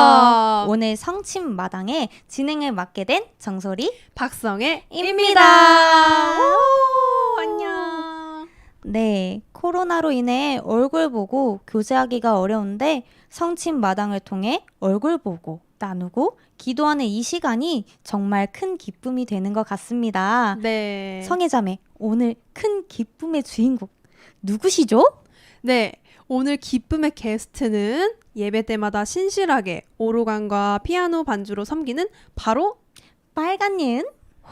안녕하세요. 오늘 성침 마당에 진행을 맡게 된 정소리. 박성애입니다. 입니다. 오, 안녕. 네, 코로나로 인해 얼굴 보고 교제하기가 어려운데 성침 마당을 통해 얼굴 보고 나누고 기도하는 이 시간이 정말 큰 기쁨이 되는 것 같습니다. 네. 성애자매, 오늘 큰 기쁨의 주인공 누구시죠? 네. 오늘 기쁨의 게스트는 예배 때마다 신실하게 오르간과 피아노 반주로 섬기는 바로 빨간 예은?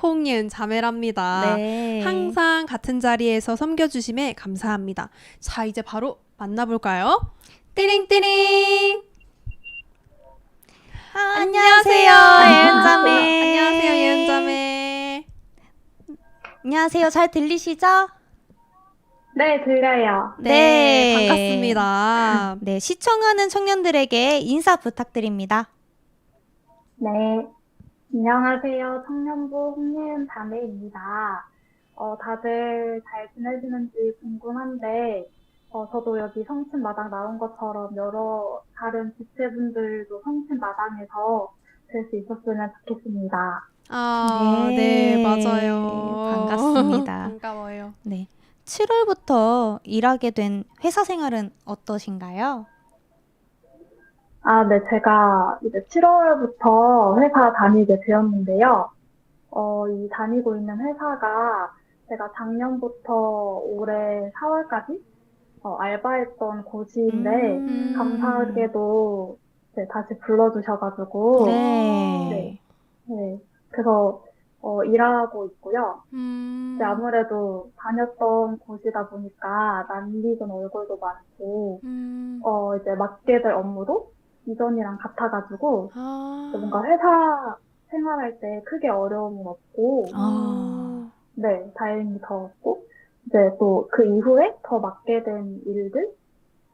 홍예은 자매랍니다. 네. 항상 같은 자리에서 섬겨주심에 감사합니다. 자, 이제 바로 만나볼까요? 띠링띠링. 아, 안녕하세요, 예은자매. 안녕하세요, 예은자매. 안녕하세요. 잘 들리시죠? 네, 들려요. 네, 반갑습니다. 네, 시청하는 청년들에게 인사 부탁드립니다. 네. 안녕하세요. 청년부 홍예은 자매입니다. 어, 다들 잘 지내시는지 궁금한데, 어, 저도 여기 성층마당 나온 것처럼 여러 다른 지체분들도 성층마당에서 뵐수 있었으면 좋겠습니다. 아, 네, 네, 맞아요. 반갑습니다. 반가워요. 네. 7월부터 일하게 된 회사 생활은 어떠신가요? 아, 네, 제가 이제 7월부터 회사 다니게 되었는데요. 어, 이 다니고 있는 회사가 제가 작년부터 올해 4월까지 어, 알바했던 곳인데, 음. 감사하게도 이제 다시 불러주셔가지고, 네. 네, 그래서 어, 일하고 있고요. 음. 이제 아무래도 다녔던 곳이다 보니까 낯익은 얼굴도 많고, 음. 어, 이제 맡게 될 업무도 이전이랑 같아가지고, 아. 뭔가 회사 생활할 때 크게 어려움은 없고, 아. 네, 다행히 더 없고, 이제 또 그 이후에 더 맡게 된 일들,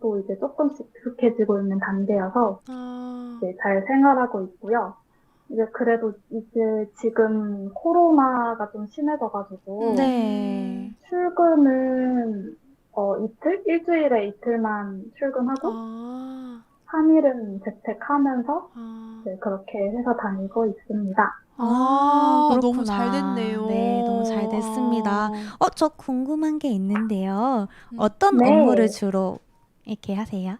또 이제 조금씩 익숙해지고 있는 단계여서 아. 이제 잘 생활하고 있고요. 이제 그래도 이제 지금 코로나가 좀 심해져가지고, 네. 출근은 어, 이틀? 일주일에 이틀만 출근하고, 아. 3일은 재택하면서 아. 네, 그렇게 회사 다니고 있습니다. 아, 그렇구나. 너무 잘 됐네요. 네, 너무 잘 됐습니다. 아. 어, 저 궁금한 게 있는데요. 음. 어떤 네. 업무를 주로 이렇게 하세요?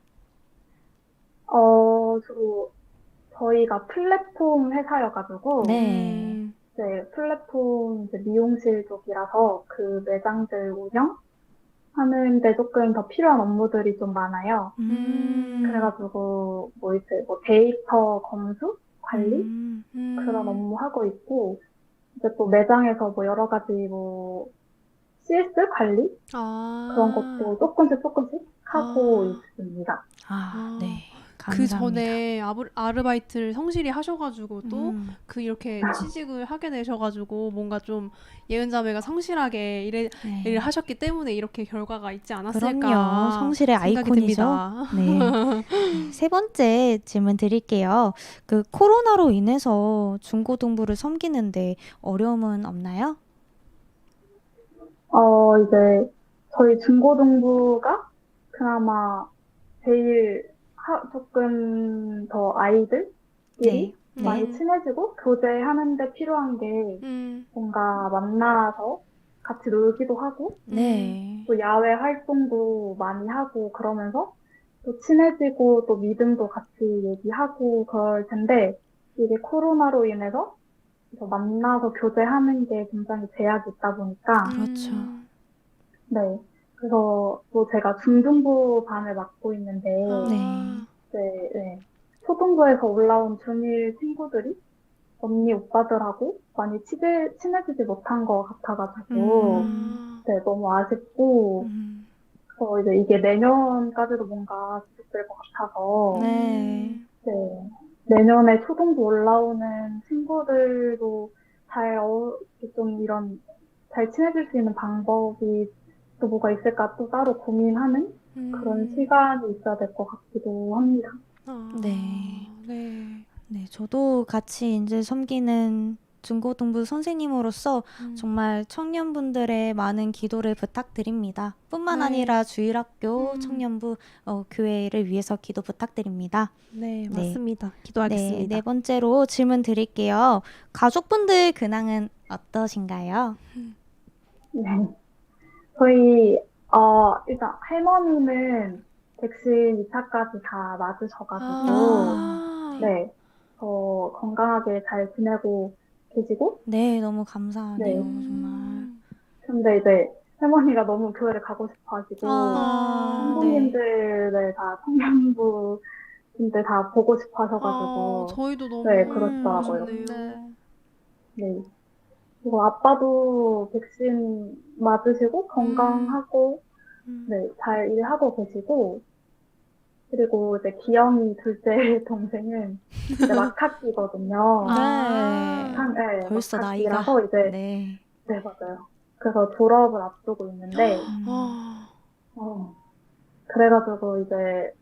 어, 주로 저희가 플랫폼 회사여가지고, 네. 음. 이제 플랫폼 이제 미용실 쪽이라서 그 매장들 운영 하는데 조금 더 필요한 업무들이 좀 많아요. 음. 그래가지고 뭐 이제 뭐 데이터 검수 관리 음. 음. 그런 업무 하고 있고 이제 또 매장에서 뭐 여러 가지 뭐 CS 관리 아. 그런 것도 조금씩 조금씩 하고 아. 있습니다. 아, 아. 네. 그 감사합니다. 전에 아르바이트를 성실히 하셔가지고 또 그 음, 이렇게 취직을 하게 되셔가지고 뭔가 좀 예은자매가 성실하게 일을, 네. 일을 하셨기 때문에 이렇게 결과가 있지 않았을까 그럼요. 성실의 생각이 아이콘이죠. 듭니다. 네. 네, 세 번째 질문 드릴게요. 그 코로나로 인해서 중고등부를 섬기는데 어려움은 없나요? 어 이제 저희 중고등부가 그나마 제일 하, 조금 더 아이들끼리 네. 많이 네. 친해지고 교제하는데 필요한 게 음, 뭔가 만나서 같이 놀기도 하고 네. 또 야외 활동도 많이 하고 그러면서 또 친해지고 또 믿음도 같이 얘기하고 그럴 텐데 이게 코로나로 인해서 만나서 교제하는 게 굉장히 제약이 있다 보니까 그렇죠. 음. 네 그래서 또 제가 중등부 반을 맡고 있는데 아. 네. 네, 네. 초등부에서 올라온 중1 친구들이 언니 오빠들하고 많이 친해, 친해지지 못한 것 같아가지고 음. 네, 너무 아쉽고 음, 그래서 이제 이게 내년까지도 뭔가 지속될 것 같아서 네. 네, 내년에 초등부 올라오는 친구들도 잘 어, 좀 이런 잘 친해질 수 있는 방법이 또 뭐가 있을까 또 따로 고민하는 음. 그런 시간이 있어야 될 것 같기도 합니다. 아, 네. 네. 네, 저도 같이 이제 섬기는 중고등부 선생님으로서 음. 정말 청년분들의 많은 기도를 부탁드립니다. 뿐만 네. 아니라 주일학교 음. 청년부 어, 교회를 위해서 기도 부탁드립니다. 네, 네. 맞습니다. 네, 기도하겠습니다. 네 번째로 질문 드릴게요. 가족분들 근황은 어떠신가요? 네. 저희, 어, 일단 할머니는 백신 2차까지 다 맞으셔가지고, 아, 네. 어, 건강하게 잘 지내고 계시고, 네, 너무 감사하네요. 네. 정말. 음. 근데 이제 할머니가 너무 교회를 가고 싶어 하시고, 아, 네. 성도님들을 다 청년부 분들 다 보고 싶어 아, 하셔가지고, 저희도 너무 네, 그렇더라고요. 싶네요. 네. 네. 그리고 아빠도 백신 맞으시고 건강하고 음. 네, 잘 일하고 계시고 그리고 이제 기영이 둘째 동생은 이제 막학기거든요. 아. 한, 네, 벌써 막학기라서 이제 네. 네, 맞아요. 그래서 졸업을 앞두고 있는데 음. 아, 어, 그래가지고 이제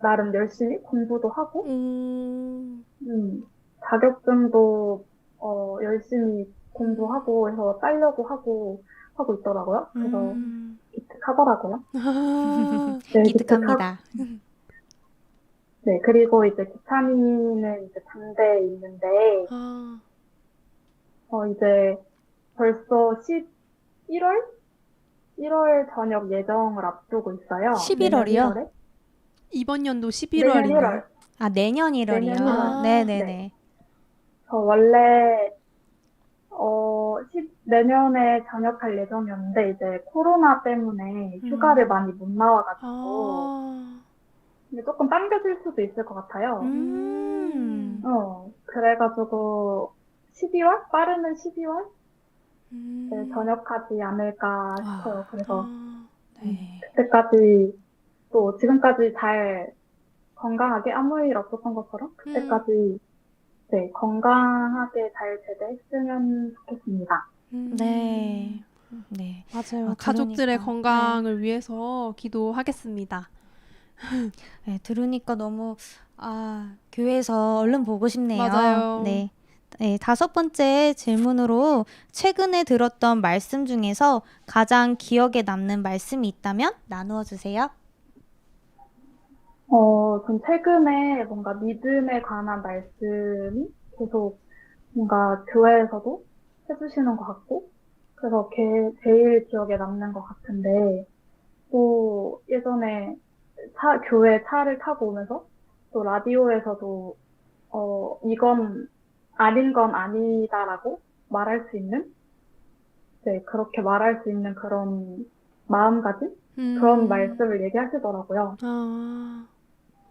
나름 열심히 공부도 하고 음. 음, 자격증도 어, 열심히 공부하고 해서 따려고 하고 하고 있더라고요. 그래서 음. 기특하더라고요. 아, 네, 기특합니다. 네, 그리고 이제 기찬이는 이제 반대에 있는데, 아, 어, 이제 벌써 11월? 1월 저녁 예정을 앞두고 있어요. 11월 이요? 내년 1월에? 이번 연도 내년 11월인가요? 1월. 아, 내년 1월이요? 내년 1월. 네네네. 네. 저 원래, 어, 10 내년에 전역할 예정이었는데, 이제 코로나 때문에 휴가를 많이 못 나와가지고, 아, 조금 당겨질 수도 있을 것 같아요. 음. 어, 그래가지고, 12월? 빠르면 12월? 음. 네, 전역하지 않을까 싶어요. 그래서 아, 네. 그때까지 또 지금까지 잘 건강하게 아무 일 없었던 것처럼 그때까지 네, 건강하게 잘 제대했으면 좋겠습니다. 음. 네. 네. 맞아요. 어, 가족들의 들으니까. 건강을 위해서 기도하겠습니다. 네, 들으니까 너무 아, 교회에서 얼른 보고 싶네요. 맞아요. 네. 네, 다섯 번째 질문으로 최근에 들었던 말씀 중에서 가장 기억에 남는 말씀이 있다면 나누어 주세요. 어, 전 최근에 뭔가 믿음에 관한 말씀이 계속 뭔가 교회에서도 해주시는 것 같고, 그래서 게- 제일 기억에 남는 것 같은데, 또 예전에 차, 교회 차를 타고 오면서 또 라디오에서도, 어, 이건 아닌 건 아니다라고 말할 수 있는, 네, 그렇게 말할 수 있는 그런 마음가짐? 음. 그런 말씀을 얘기하시더라고요. 아,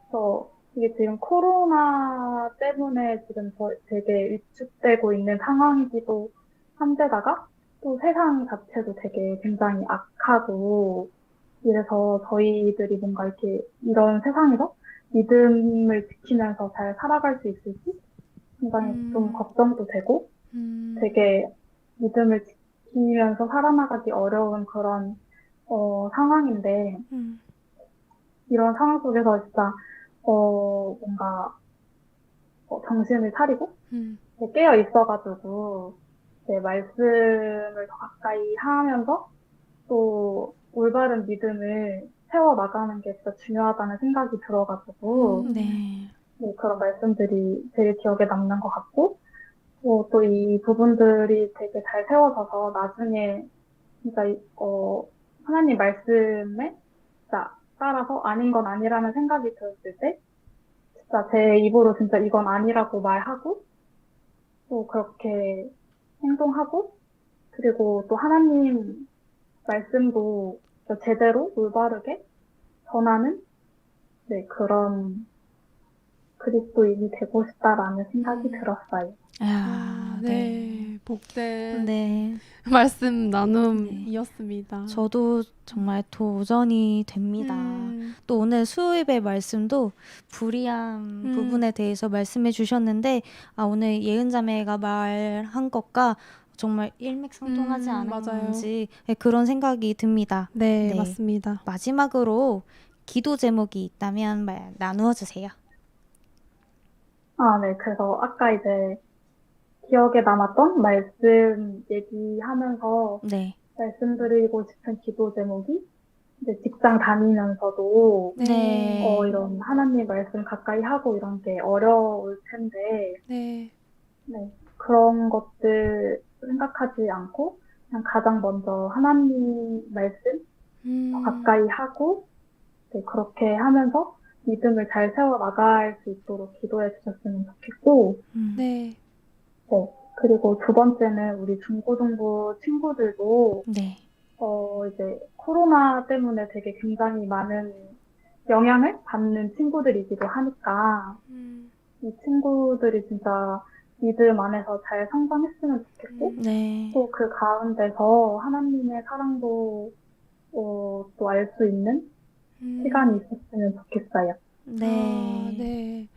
그래서 이게 지금 코로나 때문에 지금 저 되게 위축되고 있는 상황이기도 한데다가 또 세상 자체도 되게 굉장히 악하고 이래서 저희들이 뭔가 이렇게 이런 세상에서 믿음을 지키면서 잘 살아갈 수 있을지 굉장히 음. 좀 걱정도 되고 음. 되게 믿음을 지키면서 살아나가기 어려운 그런 어, 상황인데 음. 이런 상황 속에서 진짜 어 뭔가 어, 정신을 차리고 음. 네, 깨어 있어가지고 네, 말씀을 더 가까이 하면서 또 올바른 믿음을 세워 나가는 게 진짜 중요하다는 생각이 들어가지고 음. 네. 네, 그런 말씀들이 제일 기억에 남는 것 같고 또 이 부분들이 되게 잘 세워져서 나중에 진짜 이- 어 하나님 말씀에 진짜 따라서 아닌 건 아니라는 생각이 들었을 때 진짜 제 입으로 진짜 이건 아니라고 말하고 또 그렇게 행동하고 그리고 또 하나님 말씀도 제대로 올바르게 전하는 네 그런 그리스도인이 되고 싶다라는 생각이 들었어요. 아, 아, 네. 복된 네. 말씀 나눔이었습니다. 저도 정말 도전이 됩니다. 음. 또 오늘 수요일의 말씀도 불이한 음. 부분에 대해서 말씀해 주셨는데 아 오늘 예은 자매가 말한 것과 정말 일맥상통하지 음, 않았는지 네, 그런 생각이 듭니다. 네, 네. 맞습니다. 마지막으로 기도 제목이 있다면 말 나누어 주세요. 아, 네. 그래서 아까 이제 기억에 남았던 말씀 얘기하면서 네. 말씀드리고 싶은 기도 제목이 이제 직장 다니면서도 네. 어, 이런 하나님 말씀 가까이 하고 이런 게 어려울 텐데 네. 네, 그런 것들 생각하지 않고 그냥 가장 먼저 하나님 말씀 음. 가까이 하고 네, 그렇게 하면서 믿음을 잘 세워 나갈 수 있도록 기도해 주셨으면 좋겠고 음. 네. 네, 그리고 두 번째는 우리 중고등부 친구들도 네. 어, 이제 코로나 때문에 되게 굉장히 많은 영향을 받는 친구들이기도 하니까 음. 이 친구들이 진짜 믿음 안에서 잘 성장했으면 좋겠고 네. 또그 가운데서 하나님의 사랑도 어, 또알 수 있는 음. 시간이 있었으면 좋겠어요. 네. 아, 네.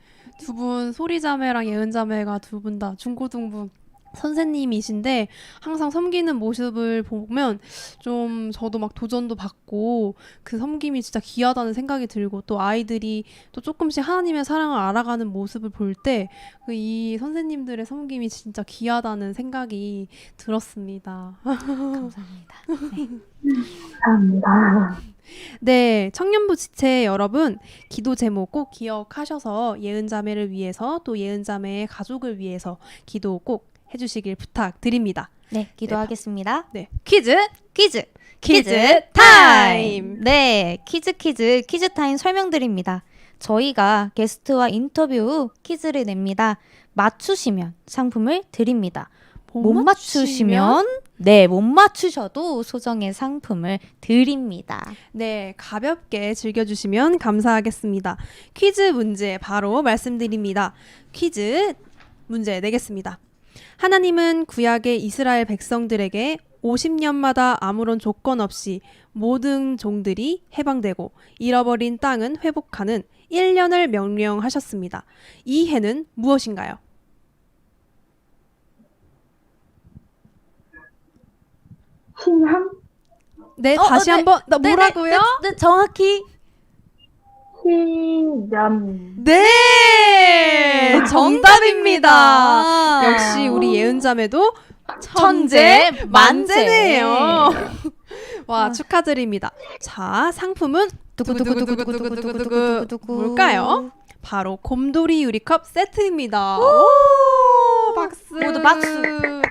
두 분 소리 자매랑 예은 자매가 두 분 다 중고등부 선생님이신데 항상 섬기는 모습을 보면 좀 저도 막 도전도 받고 그 섬김이 진짜 귀하다는 생각이 들고 또 아이들이 또 조금씩 하나님의 사랑을 알아가는 모습을 볼때그이 선생님들의 섬김이 진짜 귀하다는 생각이 들었습니다. 감사합니다. 네. 감사합니다. 네, 청년부 지체 여러분, 기도 제목 꼭 기억하셔서 예은자매를 위해서 또 예은자매의 가족을 위해서 기도 꼭 해주시길 부탁드립니다. 네, 기도하겠습니다. 네, 퀴즈, 퀴즈! 퀴즈 타임! 네, 퀴즈 퀴즈 퀴즈 타임 설명드립니다. 저희가 게스트와 인터뷰 후 퀴즈를 냅니다. 맞추시면 상품을 드립니다. 못 맞추시면 네, 못 맞추셔도 소정의 상품을 드립니다. 네, 가볍게 즐겨주시면 감사하겠습니다. 퀴즈 문제 바로 말씀드립니다. 퀴즈 문제 내겠습니다. 하나님은 구약의 이스라엘 백성들에게 50년마다 아무런 조건 없이 모든 종들이 해방되고 잃어버린 땅은 회복하는 1년을 명령하셨습니다. 이 해는 무엇인가요? 신함? 네, 어, 다시 어, 네. 한번 나 네, 뭐라고요? 네, 네, 정확히 희년. 네, 정답입니다. 역시 우리 예은자매도 천재 천재 만재. 만재네요. 와 축하드립니다. 자 상품은 두구두구두구두구두구두구두구 뭘까요? 바로 곰돌이 유리컵 세트입니다. 오, 박수. 모두 박수.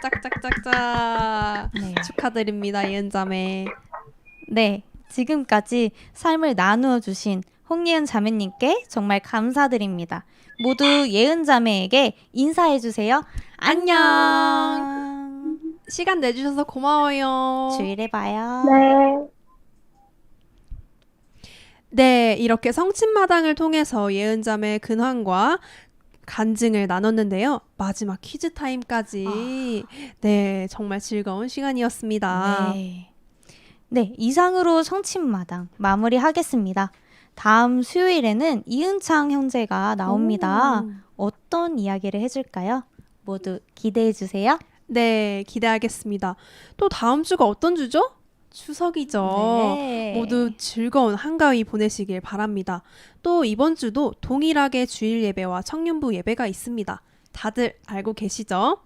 짝짝짝짝. 네. 축하드립니다 예은자매. 네, 지금까지 삶을 나누어 주신 홍예은 자매님께 정말 감사드립니다. 모두 예은 자매에게 인사해 주세요. 안녕. 시간 내주셔서 고마워요. 주일에 봐요. 네. 네, 이렇게 성친마당을 통해서 예은자매 근황과 간증을 나눴는데요. 마지막 퀴즈 타임까지 네, 정말 즐거운 시간이었습니다. 네. 네, 이상으로 성친마당 마무리하겠습니다. 다음 수요일에는 이은창 형제가 나옵니다. 오. 어떤 이야기를 해줄까요? 모두 기대해 주세요. 네, 기대하겠습니다. 또 다음 주가 어떤 주죠? 추석이죠. 네. 모두 즐거운 한가위 보내시길 바랍니다. 또 이번 주도 동일하게 주일 예배와 청년부 예배가 있습니다. 다들 알고 계시죠?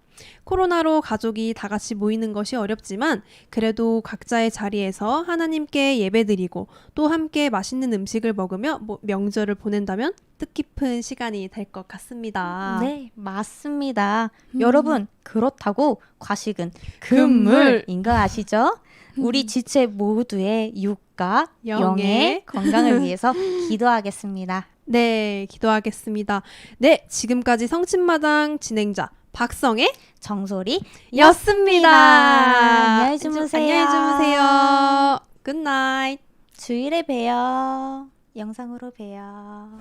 코로나로 가족이 다 같이 모이는 것이 어렵지만 그래도 각자의 자리에서 하나님께 예배드리고 또 함께 맛있는 음식을 먹으며 뭐- 명절을 보낸다면 뜻깊은 시간이 될 것 같습니다. 네, 맞습니다. 음. 여러분, 그렇다고 과식은 금물. 금물인 거 아시죠? 우리 지체 모두의 육과 영의 영의 건강을 위해서 기도하겠습니다. 네, 기도하겠습니다. 네, 지금까지 성친마당 진행자 박성의 정소리 였습니다. 안녕히 주무세요. 안녕히 주무세요. 굿나잇. 주일에 봬요. 영상으로 봬요.